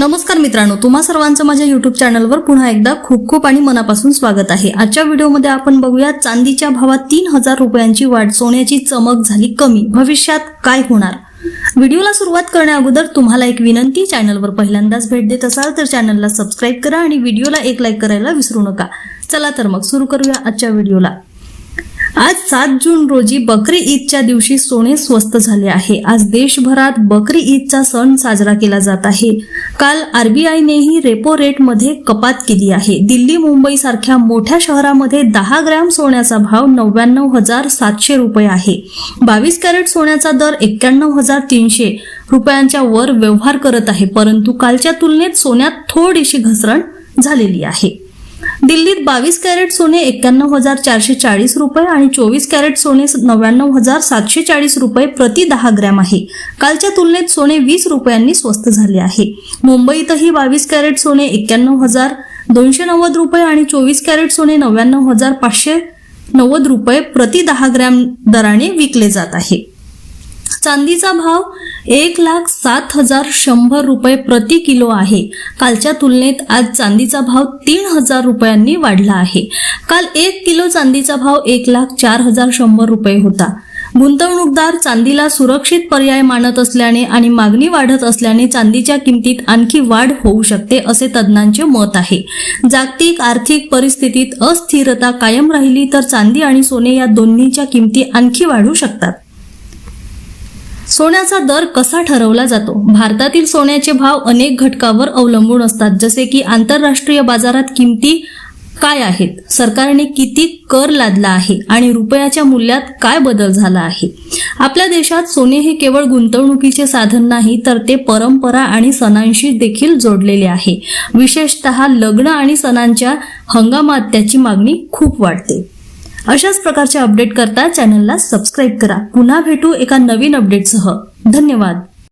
नमस्कार मित्रांनो तुम्हा सर्वांचं माझ्या युट्यूब चॅनलवर पुन्हा एकदा खूप खूप आणि मनापासून स्वागत आहे. आजच्या व्हिडिओमध्ये आपण बघूया चांदीच्या भावात तीन हजार रुपयांची वाढ सोन्याची चमक झाली कमी. भविष्यात काय होणार? व्हिडिओला सुरुवात करण्या अगोदर तुम्हाला एक विनंती चॅनलवर पहिल्यांदाच भेट देत असाल तर चॅनलला सबस्क्राईब करा आणि व्हिडिओला एक लाईक करायला विसरू नका. चला तर मग सुरू करूया आजच्या व्हिडिओला. आज सात जून रोजी बकरी ईदच्या दिवशी सोने स्वस्त झाले आहे. आज देशभरात बकरी ईदचा सण साजरा केला जात आहे. काल आरबीआयनेही रेपो रेटमध्ये कपात केली आहे. दिल्ली मुंबई सारख्या मोठ्या शहरामध्ये दहा ग्रॅम सोन्याचा भाव नव्याण्णव हजार सातशे रुपये आहे. बावीस कॅरेट सोन्याचा दर एक्क्याण्णव हजार तीनशे रुपयांच्या वर व्यवहार करत आहे परंतु कालच्या तुलनेत सोन्यात थोडीशी घसरण झालेली आहे. दिल्लीत बावीस कॅरेट सोने एक्क्याण्णव हजार चारशे चाळीस रुपये आणि चोवीस कॅरेट सोने नव्याण्णव हजार सातशे चाळीस रुपये प्रति दहा ग्रॅम आहे. कालच्या तुलनेत सोने वीस रुपयांनी स्वस्त झाले आहे. मुंबईतही बावीस कॅरेट सोने एक्क्याण्णव हजार दोनशे नव्वद रुपये आणि चोवीस कॅरेट सोने नव्याण्णव हजार पाचशे नव्वद रुपये प्रति दहा ग्रॅम दराने विकले जात आहे. चांदीचा भाव एक लाख सात हजार शंभर रुपये प्रति किलो आहे. कालच्या तुलनेत आज चांदीचा भाव तीन हजार रुपयांनी वाढला आहे. काल एक किलो चांदीचा भाव एक लाख चार हजार शंभर रुपये होता. गुंतवणूकदार चांदीला सुरक्षित पर्याय मानत असल्याने आणि मागणी वाढत असल्याने चांदीच्या किमतीत आणखी वाढ होऊ शकते असे तज्ज्ञांचे मत आहे. जागतिक आर्थिक परिस्थितीत अस्थिरता कायम राहिली तर चांदी आणि सोने या दोन्हीच्या किमती आणखी वाढू शकतात. सोन्याचा दर कसा ठरवला जातो? भारतातील सोन्याचे भाव अनेक घटकावर अवलंबून असतात जसे की आंतरराष्ट्रीय बाजारात किमती काय आहेत? सरकारने किती कर लादला आहे? आणि रुपयाच्या मूल्यात काय बदल झाला आहे? आपल्या देशात सोने हे केवळ गुंतवणुकीचे साधन नाही तर ते परंपरा आणि सणांशी देखील जोडलेले आहे. विशेषतः लग्न आणि सणांच्या हंगामात त्याची मागणी खूप वाढते. अशाच प्रकारचे अपडेट करता चॅनलला सबस्क्राईब करा. पुन्हा भेटू एका नवीन अपडेटसह. धन्यवाद.